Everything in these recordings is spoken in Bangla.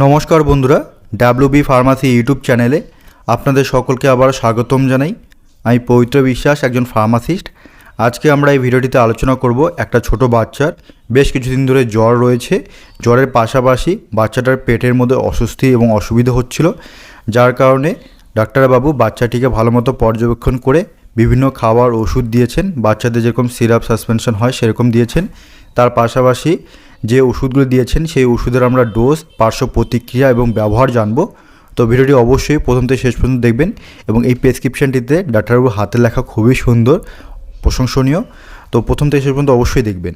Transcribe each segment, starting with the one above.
নমস্কার বন্ধুরা ডাব্লিউ বি ফার্মাসি ইউটিউব চ্যানেলে আপনাদের সকলকে আবার স্বাগতম জানাই। আমি পবিত্র বিশ্বাস, একজন ফার্মাসিস্ট আজকে আমরা এই ভিডিওটিতে আলোচনা করব একটা ছোট বাচ্চার। বেশ কিছুদিন ধরে জ্বর রয়েছে। জ্বরের পাশাপাশি বাচ্চাটার পেটের মধ্যে অস্বস্তি এবং অসুবিধা হচ্ছিল, যার কারণে ডাক্তারবাবু বাচ্চাটিকে ভালো মতো পর্যবেক্ষণ করে বিভিন্ন খাবার ওষুধ দিয়েছেন। বাচ্চাদের যেরকম সিরাপ সাসপেনশন হয়, সেরকম দিয়েছেন। তার পাশাপাশি যে ওষুধগুলো দিয়েছেন, সেই ওষুধের আমরা ডোজ, পার্শ্ব প্রতিক্রিয়া এবং ব্যবহার জানব। তো ভিডিওটি অবশ্যই প্রথম থেকে শেষ পর্যন্ত দেখবেন এবং এই প্রেসক্রিপশনটিতে ডাক্তারবাবু হাতে লেখা খুবই সুন্দর, প্রশংসনীয়। তো প্রথম থেকে শেষ পর্যন্ত অবশ্যই দেখবেন।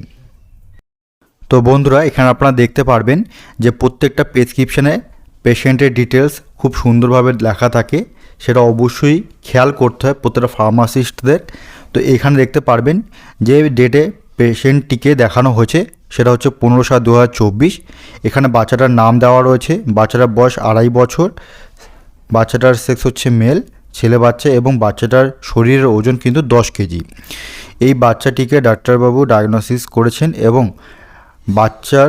তো বন্ধুরা, এখানে আপনারা দেখতে পারবেন যে প্রত্যেকটা প্রেসক্রিপশানে পেশেন্টের ডিটেলস খুব সুন্দরভাবে লেখা থাকে। সেটা অবশ্যই খেয়াল করতে হয় প্রত্যেকটা ফার্মাসিস্টদের। তো এখানে দেখতে পারবেন যে ডেটে পেশেন্টটিকে দেখানো হয়েছে, সেটা হচ্ছে পনেরো সাত দু এখানে বাচ্চাটার নাম দেওয়া রয়েছে, বাচ্চাটার বয়স আড়াই বছর, বাচ্চাটার সেক্স হচ্ছে মেল, ছেলে বাচ্চা এবং বাচ্চাটার শরীরের ওজন কিন্তু দশ কেজি। এই বাচ্চাটিকে ডাক্তারবাবু ডায়াগনোসিস করেছেন এবং বাচ্চার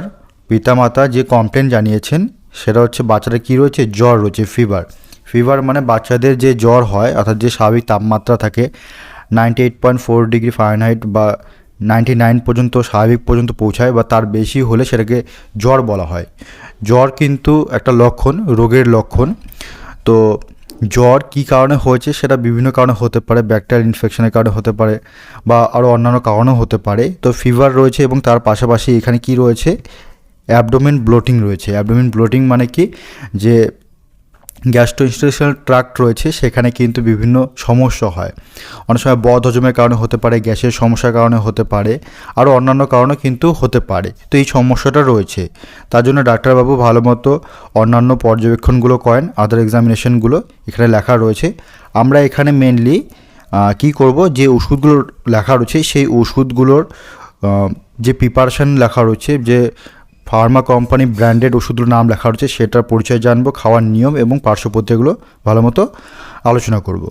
পিতামাতা যে কমপ্লেন জানিয়েছেন, সেটা হচ্ছে বাচ্চাটা কী রয়েছে? জ্বর রয়েছে ফিভার ফিভার মানে বাচ্চাদের যে জ্বর হয়, অর্থাৎ যে স্বাভাবিক তাপমাত্রা থাকে ninety eight point four degree Fahrenheit বা নাইনটি নাইন পর্যন্ত, স্বাভাবিক পর্যন্ত পৌঁছায় বা তার বেশি হলে সেটাকে জ্বর বলা হয়। জ্বর কিন্তু একটা লক্ষণ, রোগের লক্ষণ। তো জ্বর কী কারণে হয়েছে সেটা বিভিন্ন কারণে হতে পারে, ব্যাকটেরিয়াল ইনফেকশনের কারণে হতে পারে বা আরও অন্যান্য কারণেও হতে পারে। তো ফিভার রয়েছে এবং তার পাশাপাশি এখানে কি রয়েছে? অ্যাবডোমেন ব্লোটিং রয়েছে। অ্যাবডোমেন ব্লোটিং মানে কি? যে গ্যাস্ট্রোইন্টেস্টাইনাল ট্রাক্ট রয়েছে, সেখানে কিন্তু বিভিন্ন সমস্যা হয়। অনেক সময় বদ হজমের কারণে হতে পারে, গ্যাসের সমস্যার কারণে হতে পারে, আরও অন্যান্য কারণে কিন্তু হতে পারে। তো এই সমস্যাটা রয়েছে। তার জন্য ডাক্তারবাবু ভালো মতো অন্যান্য পর্যবেক্ষণগুলো করেন আদার এক্সামিনেশনগুলো এখানে লেখা রয়েছে। আমরা এখানে মেনলি কি করব, যে ওষুধগুলো লেখা রয়েছে, সেই ওষুধগুলোর যে প্রিপারেশান লেখা রয়েছে, যে ফার্মা কোম্পানি ব্র্যান্ডেড ওষুধগুলোর নাম লেখা রয়েছে, সেটার পরিচয় জানব, খাওয়ার নিয়ম এবং পার্শ্বপ্রতিগুলো ভালো মতো আলোচনা করব।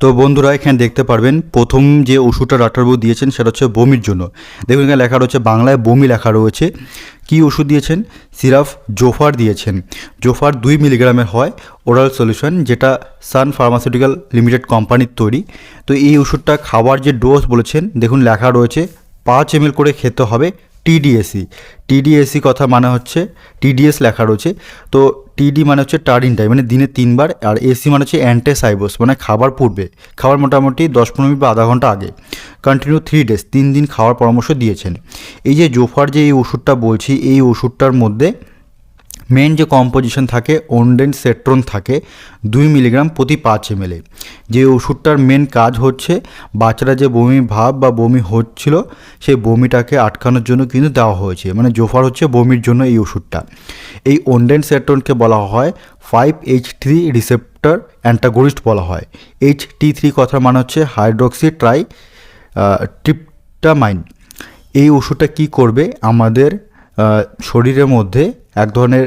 তো বন্ধুরা, এখানে দেখতে পারবেন, প্রথম যে ওষুধটা ডাক্তারবাবু দিয়েছেন, সেটা হচ্ছে বমির জন্য। দেখুন, এখানে লেখা রয়েছে, বাংলায় বমি লেখা রয়েছে। কি ওষুধ দিয়েছেন? সিরাফ জোফার দিয়েছেন। জোফার দুই মিলিগ্রামের হয় ওরাল সলিউশন, যেটা সান ফার্মাসিউটিক্যাল লিমিটেড কোম্পানির তৈরি। তো এই ওষুধটা খাওয়ার যে ডোজ বলেছেন, দেখুন, লেখা রয়েছে, পাঁচ এম করে খেতে হবে টিডিএসি টিডিএসি কথা মানে হচ্ছে টিডিএস লেখা রয়েছে। তো টিডি মানে হচ্ছে টার্ডিন টাইম মানে দিনে তিনবার, আর এসি মানে হচ্ছে অ্যান্টেসাইবোস মানে খাবার পূর্বে। খাবার মোটামুটি দশ পনেরো মিনিট বা আধা ঘণ্টা আগে। কন্টিনিউ থ্রি ডেজ তিন দিন খাওয়ার পরামর্শ দিয়েছেন। এই যে জোফার যে এই ওষুধটা বলছি, এই ওষুধটার মধ্যে মেন যে কম্পোজিশন থাকে ওনডেন সেট্রন থাকে, দুই মিলিগ্রাম প্রতি পাঁচ এমএলএ যে ওষুধটার মেন কাজ হচ্ছে, বাচ্চারা যে বমি ভাব বা বমি হচ্ছিল, সেই বমিটাকে আটকানোর জন্য কিন্তু দেওয়া হয়েছে। মানে জোফার হচ্ছে বমির জন্য এই ওষুধটা। এই ওনডেন সেট্রনকে বলা হয় five H three receptor antagonist বলা হয়। এইচ টি থ্রি কথা মানে হচ্ছে হাইড্রোক্সি ট্রাই ট্রিপটামাইন এই ওষুধটা কি করবে? আমাদের শরীরের মধ্যে এক ধরনের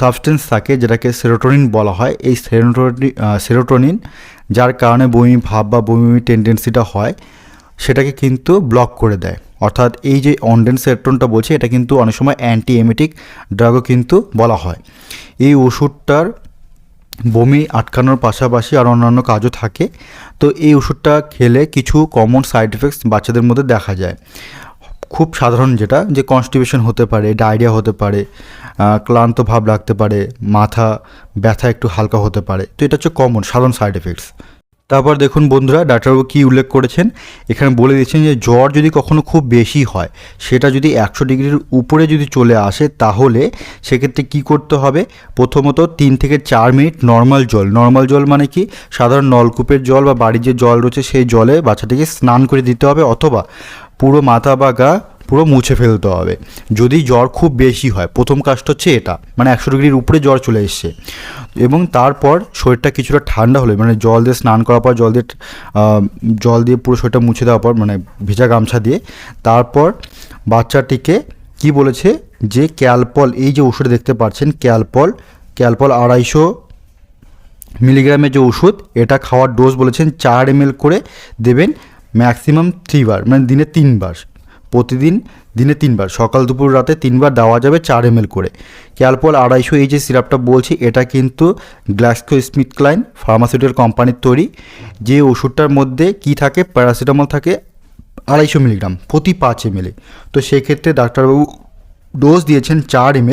সাবস্টেন্স থাকে যেটাকে সেরোটোনিন বলা হয়। এই সেরোটোনি সেরোটোনিন যার কারণে বমি ভাব বা বমি টেন্ডেন্সিটা হয়, সেটাকে কিন্তু ব্লক করে দেয়। অর্থাৎ এই যে অনডেন সেরোটোনটা বলছে, এটা কিন্তু অনেক সময় অ্যান্টি এমেটিক ড্রাগও কিন্তু বলা হয়। এই ওষুধটার বমি আটকানোর পাশাপাশি আর অন্যান্য কাজও থাকে। তো এই ওষুধটা খেলে কিছু কমন সাইড এফেক্টস বাচ্চাদের মধ্যে দেখা যায়। খুব সাধারণ যেটা, যে কনস্টিপেশন হতে পারে ডায়রিয়া হতে পারে ক্লান্ত ভাব লাগতে পারে, মাথা ব্যথা একটু হালকা হতে পারে। তো এটা হচ্ছে কমন সাধারণ সাইড এফেক্টস তারপর দেখুন বন্ধুরা, ডাক্তারবাবু কী উল্লেখ করেছেন? এখানে বলে দিচ্ছেন যে জ্বর যদি কখনো খুব বেশি হয়, সেটা যদি একশো ডিগ্রির উপরে যদি চলে আসে, তাহলে সেক্ষেত্রে কি করতে হবে? প্রথমত তিন থেকে চার মিনিট নর্মাল জল। নর্মাল জল মানে কি? সাধারণ নলকূপের জল বা বাড়ির যে জল রয়েছে, সেই জলে বাচ্চাটিকে স্নান করে দিতে হবে অথবা পুরো মাথা বা গা পুরো মুছে ফেলতে হবে। যদি জ্বর খুব বেশি হয়, প্রথম কাজটা হচ্ছে এটা মানে একশো ডিগ্রির উপরে জ্বর চলে এসছে। এবং তারপর শরীরটা কিছুটা ঠান্ডা হলে মানে জল দিয়ে স্নান করার পর, জল দিয়ে জল দিয়ে পুরো শরীরটা মুছে দেওয়ার পর মানে ভেজা গামছা দিয়ে, তারপর বাচ্চাটিকে কি বলেছে যে, ক্যালপল, এই যে ওষুধ দেখতে পাচ্ছেন, ক্যালপল ক্যালপল আড়াইশো মিলিগ্রামের যে ওষুধ, এটা খাওয়ার ডোজ বলেছেন, চার এম করে দেবেন। ম্যাক্সিমাম থ্রিবার মানে দিনে তিনবার প্রতিদিন দিনে তিনবার সকাল, দুপুর, রাতে তিনবার দেওয়া যাবে চার এম করে। ক্যালপল আড়াইশো এই যে সিরাপটা বলছি, এটা কিন্তু গ্লাক্সো স্মিথ ক্লাইন ফার্মাসিউটিক্যাল কোম্পানির তৈরি। যে ওষুধটার মধ্যে কি থাকে? প্যারাসিটামল থাকে আড়াইশো মিলিগ্রাম প্রতি পাঁচ এম তো সেক্ষেত্রে ডাক্তারবাবু ডোজ দিয়েছেন চার এম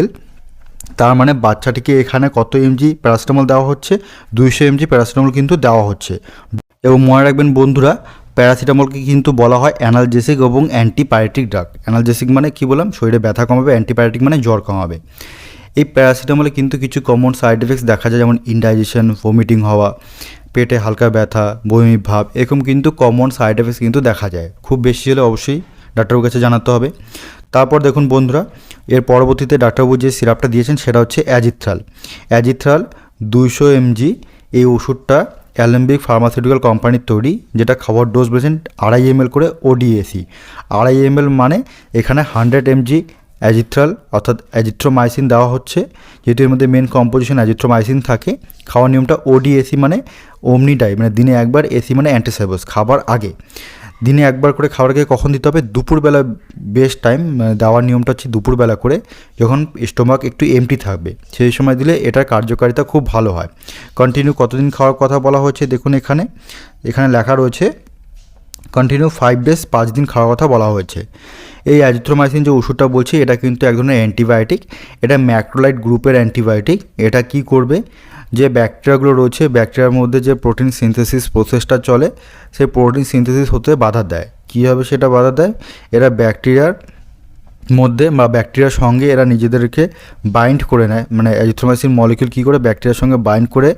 তার মানে বাচ্চাটিকে এখানে কত এমজি প্যারাসিটামল দেওয়া হচ্ছে? দুইশো এমজি প্যারাসিটামল কিন্তু দেওয়া হচ্ছে। এবং মনে রাখবেন বন্ধুরা প্যারাসিটামলকে কিন্তু বলা হয় অ্যানালজেসিক এবং অ্যান্টিবায়োটিক ড্রাগ। অ্যানালজেসিক মানে কি বললাম? শরীরে ব্যথা কমাবে অ্যান্টিবায়োটিক মানে জ্বর কমাবে। এই প্যারাসিটামলে কিন্তু কিছু কমন সাইড এফেক্টস দেখা যায়, যেমন ইনডাইজেশন ভমিটিং হওয়া, পেটে হালকা ব্যথা, বমি ভাব, এরকম কিন্তু কমন সাইড এফেক্টস কিন্তু দেখা যায়। খুব বেশি হলে অবশ্যই ডাক্তারবাবুর কাছে জানাতে হবে। তারপর দেখুন বন্ধুরা, এর পরবর্তীতে ডাক্তারবাবু যে সিরাপটা দিয়েছেন, সেটা হচ্ছে অ্যাজিথ্রাল। অ্যাজিথ্রাল দুইশো এমজি, এই ওষুধটা অ্যালেম্বিক ফার্মাসিউটিক্যাল কোম্পানির তৈরি, যেটা খাবার ডোজ বলেছেন আড়াই এম করে ওডিএসি আড়াই এম এল মানে এখানে হান্ড্রেড এমজি অ্যাজিথ্রাল, অর্থাৎ অ্যাজিথ্রোমাইসিন দেওয়া হচ্ছে, যেহেতু এর মধ্যে মেন কম্পোজিশন অ্যাজিথ্রোমাইসিন থাকে। খাওয়ার নিয়মটা ওডিএসি মানে ওমনি ডাই মানে দিনে একবার এসি মানে অ্যান্টিসাইবোস খাবার আগে। দিনে একবার করে খাবার আগে কখন দিতে হবে? দুপুরবেলা বেস্ট টাইম দেওয়ার নিয়মটা হচ্ছে দুপুরবেলা করে যখন স্টোমাক একটু এমটি থাকবে। সেই সময় দিলে এটার কার্যকারিতা খুব ভালো হয়। কন্টিনিউ কতদিন খাওয়ার কথা বলা হয়েছে দেখুন এখানে। এখানে লেখা রয়েছে কন্টিনিউ ফাইভ ডেজ পাঁচ দিন খাওয়ার কথা বলা হয়েছে। এই অ্যাজিথ্রোমাইসিন যে ওষুধটা বলছি, এটা কিন্তু এক ধরনের অ্যান্টিবায়োটিক এটা ম্যাক্রোলাইট গ্রুপের অ্যান্টিবায়োটিক এটা কি করবে? যে ব্যাকটেরিয়াগুলো রয়েছে, ব্যাকটেরিয়ার মধ্যে যে প্রোটিন সিনথেসিস প্রসেসটা চলে, সেই প্রোটিন সিনথেসিস হতে বাধা দেয়। কীভাবে সেটা বাধা দেয়? এরা ব্যাকটেরিয়ার মধ্যে বা ব্যাকটেরিয়ার সঙ্গে এরা নিজেদেরকে বাইন্ড করে নেয়। মানে অ্যাজিথ্রোমাইসিন মলিকিউল কী করে? ব্যাকটেরিয়ার সঙ্গে বাইন্ড করে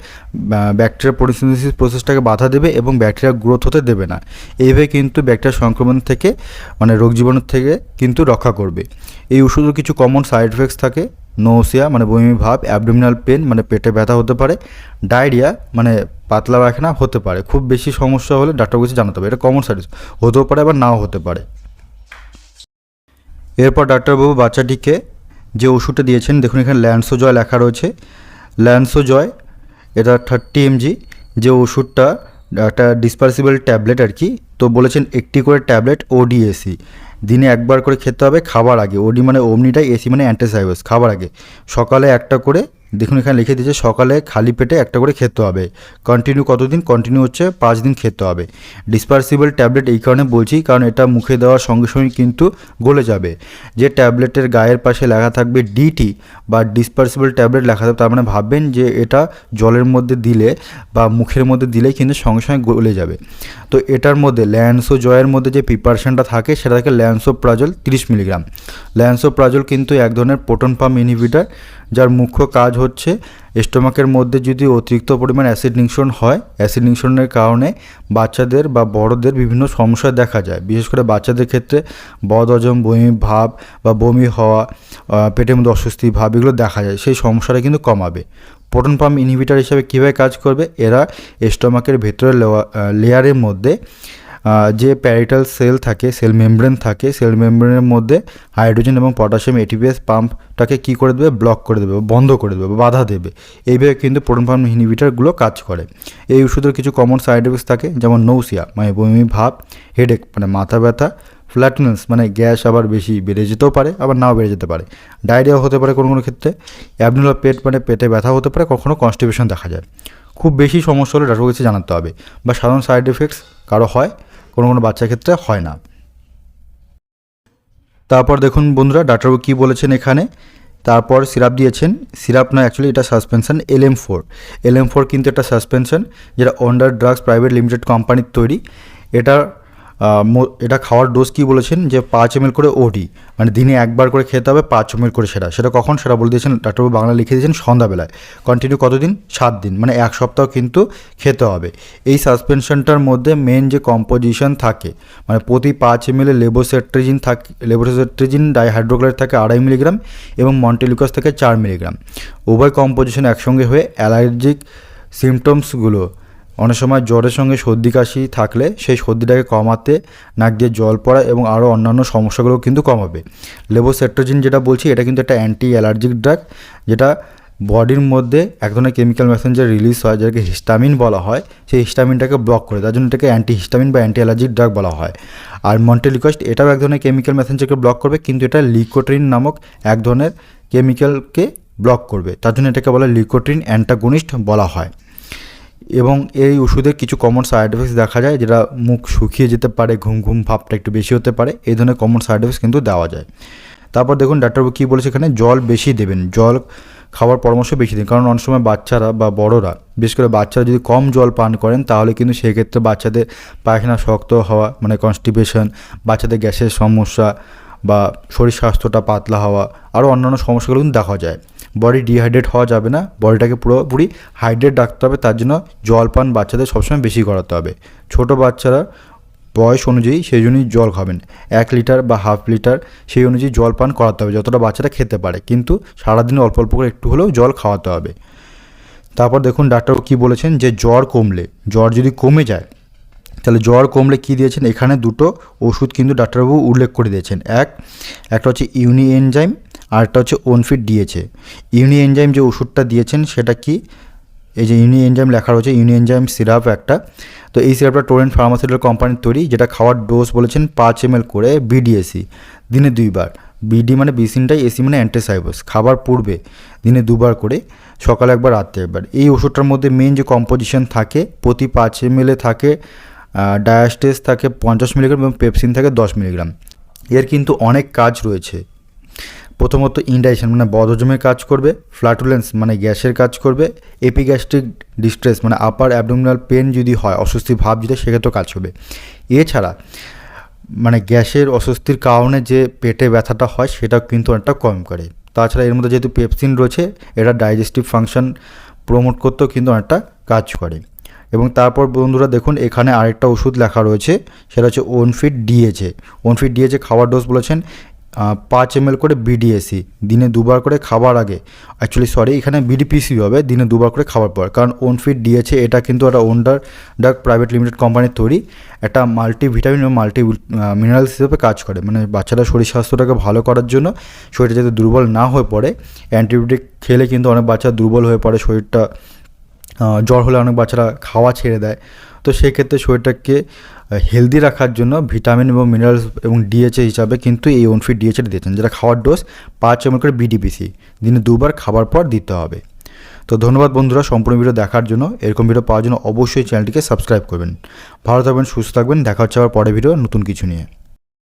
ব্যাকটেরিয়া প্রোটিসিস প্রসেসটাকে বাধা দেবে এবং ব্যাকটেরিয়া গ্রোথ হতে দেবে না। এইভাবে কিন্তু ব্যাকটেরিয়া সংক্রমণ থেকে মানে রোগ জীবাণুর থেকে কিন্তু রক্ষা করবে। এই ওষুধের কিছু কমন সাইড এফেক্টস থাকে। নোসিয়া মানে বমি ভাব অ্যাবডোমিনাল পেন মানে পেটে ব্যথা হতে পারে ডায়রিয়া মানে পাতলা পায়খানা হতে পারে। খুব বেশি সমস্যা হলে ডাক্তার কাছে জানাতে হবে। এটা কমন সাইড হতেও পারে আবার নাও হতে পারে। এরপর ডাক্তারবাবু বাচ্চাটিকে যে ওষুধটা দিয়েছেন, দেখুন এখানে ল্যান্সো জয় লেখা রয়েছে। ল্যান্সো জয় এটা থার্টি এমজি যে ওষুধটা, একটা ডিসপার্সিবল ট্যাবলেট আর কি, তো বলেছেন একটি করে ট্যাবলেট ওডিএসি দিনে একবার করে খেতে হবে, খাবার আগে। ওডি মানে অমনিটাই এসি মানে অ্যান্টাসাইবাস, খাবার আগে। সকালে একটা করে দেখুন, এখানে লিখে দিয়েছে, সকালে খালি পেটে একটা করে খেতে হবে। কন্টিনিউ কতদিন? কন্টিনিউ হচ্ছে পাঁচ দিন খেতে হবে। ডিসপার্সিবল ট্যাবলেট এই কারণে বলছি, কারণ এটা মুখে দেওয়ার সঙ্গে সঙ্গে কিন্তু গলে যাবে। যে ট্যাবলেটের গায়ের পাশে লেখা থাকবে ডিটি বা ডিসপার্সিবল ট্যাবলেট লেখা থাকবে, তার মানে ভাববেন যে এটা জলের মধ্যে দিলে বা মুখের মধ্যে দিলেই কিন্তু সঙ্গে সঙ্গে গলে যাবে। তো এটার মধ্যে ল্যান্সো জয়ের মধ্যে যে প্রিপারেশনটা থাকে, সেটা থাকে ল্যান্সো প্রাজল তিরিশ মিলিগ্রাম। ল্যান্সো প্রাজল কিন্তু এক ধরনের প্রোটন পাম্প ইনহিবিটার যার মুখ্য কাজ হচ্ছে স্টোমাকের মধ্যে যদি অতিরিক্ত পরিমাণ অ্যাসিড নিংসন হয়, অ্যাসিড নিংসনের কারণে বাচ্চাদের বা বড়দের বিভিন্ন সমস্যা দেখা যায়। বিশেষ করে বাচ্চাদের ক্ষেত্রে বদ হজম, বমি ভাব বা বমি হওয়া পেটের মধ্যে অস্বস্তি, ভাব এগুলো দেখা যায়। সেই সমস্যাটা কিন্তু কমাবে। প্রোটন পাম্প ইনহিবিটার হিসাবে কীভাবে কাজ করবে? এরা স্টোমাকের ভেতরের লেয়ারের মধ্যে যে প্যারিটাল সেল থাকে, সেল মেমব্রেন থাকে, সেল মেমব্রেনের মধ্যে হাইড্রোজেন এবং পটাশিয়াম এটিপিএস পাম্পটাকে কী করে দেবে? ব্লক করে দেবে, বন্ধ করে দেবে, বাধা দেবে। এইভাবে কিন্তু প্রোটন পাম্প ইনহিবিটারগুলো কাজ করে। এই ওষুধের কিছু কমন সাইড এফেক্টস থাকে, যেমন নৌসিয়া মানে বমি ভাব হেডেক মানে মাথা ব্যথা ফ্ল্যাটনেস মানে গ্যাস আবার বেশি বেড়ে যেতেও পারে, আবার নাও বেড়ে যেতে পারে। ডায়রিয়া হতে পারে কোনো কোনো ক্ষেত্রে। অ্যাবনুলার পেট মানে পেটে ব্যথা হতে পারে কখনও কনস্টিপেশন দেখা যায়। খুব বেশি সমস্যা হলে ডাক্তার কাছে জানাতে হবে। বা সাধারণ সাইড এফেক্টস কারও হয় কোনো কোনো বাচ্চার ক্ষেত্রে হয় না। তারপর দেখুন বন্ধুরা, ডাক্তারবাবু কী বলেছেন এখানে? তারপর সিরাপ দিয়েছেন। সিরাপ না অ্যাকচুয়ালি এটা suspension L M four L M four কিন্তু একটা সাসপেনশন যেটা অন্ডার ড্রাগস প্রাইভেট লিমিটেড কোম্পানির তৈরি। এটা এটা খাওয়ার ডোজ কী বলেছেন? যে পাঁচ এম করে ওডি মানে দিনে একবার করে খেতে হবে, পাঁচ এম করে সেটা সেটা কখন? সেটা বলে দিয়েছেন ডাক্তারবাবু বাংলা লিখে দিয়েছেন সন্ধ্যাবেলায়। কন্টিনিউ কতদিন? সাত দিন। মানে এক সপ্তাহ কিন্তু খেতে হবে। এই সাসপেনশনটার মধ্যে মেন যে কম্পোজিশন থাকে মানে প্রতি পাঁচ এম এল লেবোসেট্রিজিন থাকে লেবোসেট্রিজিন ডাইহাইড্রোক্লাইড থাকে আড়াই মিলিগ্রাম এবং মন্টেলিকাস থাকে চার মিলিগ্রাম উভয় কম্পোজিশন একসঙ্গে হয়ে অ্যালার্জিক সিমটমসগুলো অনেক সময় জ্বরের সঙ্গে সর্দি কাশি থাকলে সেই সর্দিটাকে কমাতে, নাক দিয়ে জল পড়া এবং আরও অন্যান্য সমস্যাগুলো কিন্তু কমাবে। লেবোসেট্রোজিন যেটা বলছি, এটা কিন্তু একটা অ্যান্টি অ্যালার্জিক ড্রাগ যেটা বডির মধ্যে এক ধরনের কেমিক্যাল মেসেঞ্জার রিলিজ হয়, যাকে হিস্টামিন বলা হয়। সেই হিস্টামিনটাকে ব্লক করে, তার জন্য এটাকে অ্যান্টি হিস্টামিন বা অ্যান্টি অ্যালার্জিক ড্রাগ বলা হয়। আর মন্টেলিকস্ট এটাও এক ধরনের কেমিক্যাল মেসেঞ্জারকে ব্লক করবে, কিন্তু এটা লিকোট্রিন নামক এক ধরনের কেমিক্যালকে ব্লক করবে। তার জন্য এটাকে বলা লিকোট্রিন অ্যান্টাগনিস্ট বলা হয়। এবং এই ওষুধের কিছু কমন সাইড এফেক্টস দেখা যায় যেটা মুখ শুকিয়ে যেতে পারে, ঘুম ঘুম ভাবটা একটু বেশি হতে পারে, এই ধরনের কমন সাইড এফেক্টস কিন্তু দেওয়া যায়। তারপর দেখুন ডাক্তারবাবু কী বলেছে এখানে? জল বেশি দেবেন, জল খাওয়ার পরামর্শ বেশি দিন, কারণ অনেক সময় বাচ্চারা বা বড়রা, বিশেষ করে বাচ্চারা যদি কম জল পান করেন, তাহলে কিন্তু সেক্ষেত্রে বাচ্চাদের পায়খানা শক্ত হওয়া মানে কনস্টিপেশন বাচ্চাদের গ্যাসের সমস্যা বা শরীর স্বাস্থ্যটা পাতলা হওয়া, আরও অন্যান্য সমস্যাগুলো কিন্তু দেখা যায়। বডি ডিহাইড্রেট হওয়া যাবে না। বডিটাকে পুরোপুরি হাইড্রেট রাখতে হবে, তার জন্য জল পান বাচ্চাদের সবসময় বেশি করাতে হবে। ছোট বাচ্চারা বয়স অনুযায়ী সেই জন্যই জল খাবেন। এক লিটার বা হাফ লিটার সেই অনুযায়ী জল পান করাতে হবে, যতটা বাচ্চারা খেতে পারে। কিন্তু সারাদিন অল্প অল্প করে একটু হলেও জল খাওয়াতে হবে। তারপর দেখুন ডাক্তার কী বলেছেন যে জ্বর কমলে, জ্বর যদি কমে যায়, তাহলে জ্বর কমলে কী দিয়েছেন? এখানে দুটো ওষুধ কিন্তু ডাক্তারবাবু উল্লেখ করে দিয়েছেন। এক, একটা হচ্ছে ইউনি এনজাইম আর একটা হচ্ছে ওনফিট দিয়েছে। ইউনি এনজাইম যে ওষুধটা দিয়েছেন, সেটা কি? এই যে ইউনি এনজাইম লেখা রয়েছে ইউনি এনজাইম সিরাপ একটা। তো এই সিরাপটা টোরেন্ট ফার্মাসিউটিক্যাল কোম্পানির তৈরি, যেটা খাওয়ার ডোজ বলেছেন পাঁচ এম করে বিডিএসি দিনে দুইবার। বিডি মানে বিসিনটাই এসি মানে অ্যান্টিসাইবোস খাবার পূর্বে, দিনে দুবার করে, সকালে একবার, রাত্রে একবার। এই ওষুধটার মধ্যে মেন যে কম্পোজিশন থাকে, প্রতি পাঁচ এম থাকে ডায়াস্টেস থাকে পঞ্চাশ মিলিগ্রাম এবং পেপসিন থাকে দশ মিলিগ্রাম এর কিন্তু অনেক কাজ রয়েছে। প্রথমত ইনডাইজেশন মানে বদহজমের কাজ করবে ফ্ল্যাটুলেন্স মানে গ্যাসের কাজ করবে এপিগ্যাস্ট্রিক ডিস্ট্রেস মানে আপার অ্যাবডোমিনাল পেন যদি হয় অস্বস্তি ভাব যদি সেক্ষেত্রেও কাজ হবে এছাড়া মানে গ্যাসের অস্বস্তির কারণে যে পেটে ব্যথাটা হয়, সেটাও কিন্তু অনেকটা কম করে। তাছাড়া এর মধ্যে যেহেতু পেপসিন রয়েছে, এটা ডাইজেস্টিভ ফাংশন প্রমোট করতেও কিন্তু অনেকটা কাজ করে। এবং তারপর বন্ধুরা দেখুন, এখানে আরেকটা ওষুধ লেখা রয়েছে, সেটা হচ্ছে ওনফিট ডিএচে ওনফিট ডিএচে খাওয়ার ডোজ বলেছেন পাঁচ এম করে বিডিএসি দিনে দুবার করে খাবার আগে। অ্যাকচুয়ালি সরি এখানে বিডিপিসি হবে, দিনে দুবার করে খাবার পর। কারণ ওনফিট দিয়েছে, এটা কিন্তু একটা ওন্ডার ডাক প্রাইভেট লিমিটেড কোম্পানির তৈরি। একটা মাল্টি ভিটামিন এবং মাল্টি মিনারেলস হিসেবে কাজ করে। মানে বাচ্চারা শরীর স্বাস্থ্যটাকে ভালো করার জন্য শরীরটা যাতে দুর্বল না হয়ে পড়ে। অ্যান্টিবায়োটিক খেলে কিন্তু অনেক বাচ্চা দুর্বল হয়ে পড়ে, শরীরটা জ্বর হলে অনেক বাচ্চারা খাওয়া ছেড়ে দেয়। তো সেই ক্ষেত্রে শরীরটাকে হেলদি রাখার জন্য ভিটামিন এবং মিনারেলস এবং ডিএচএ হিসাবে কিন্তু এই ওনফিট ডিএচএ দিয়েছেন, যেটা খাওয়ার ডোজ পাঁচ এমএল করে বিডিপিসি দিনে দুবার খাবার পর দিতে হবে। তো ধন্যবাদ বন্ধুরা, সম্পূর্ণ ভিডিও দেখার জন্য। এরকম ভিডিও পাওয়ার জন্য অবশ্যই চ্যানেলটিকে সাবস্ক্রাইব করবেন। ভালো থাকবেন, সুস্থ থাকবেন। দেখা হচ্ছে আবার পরের ভিডিও নতুন কিছু নিয়ে।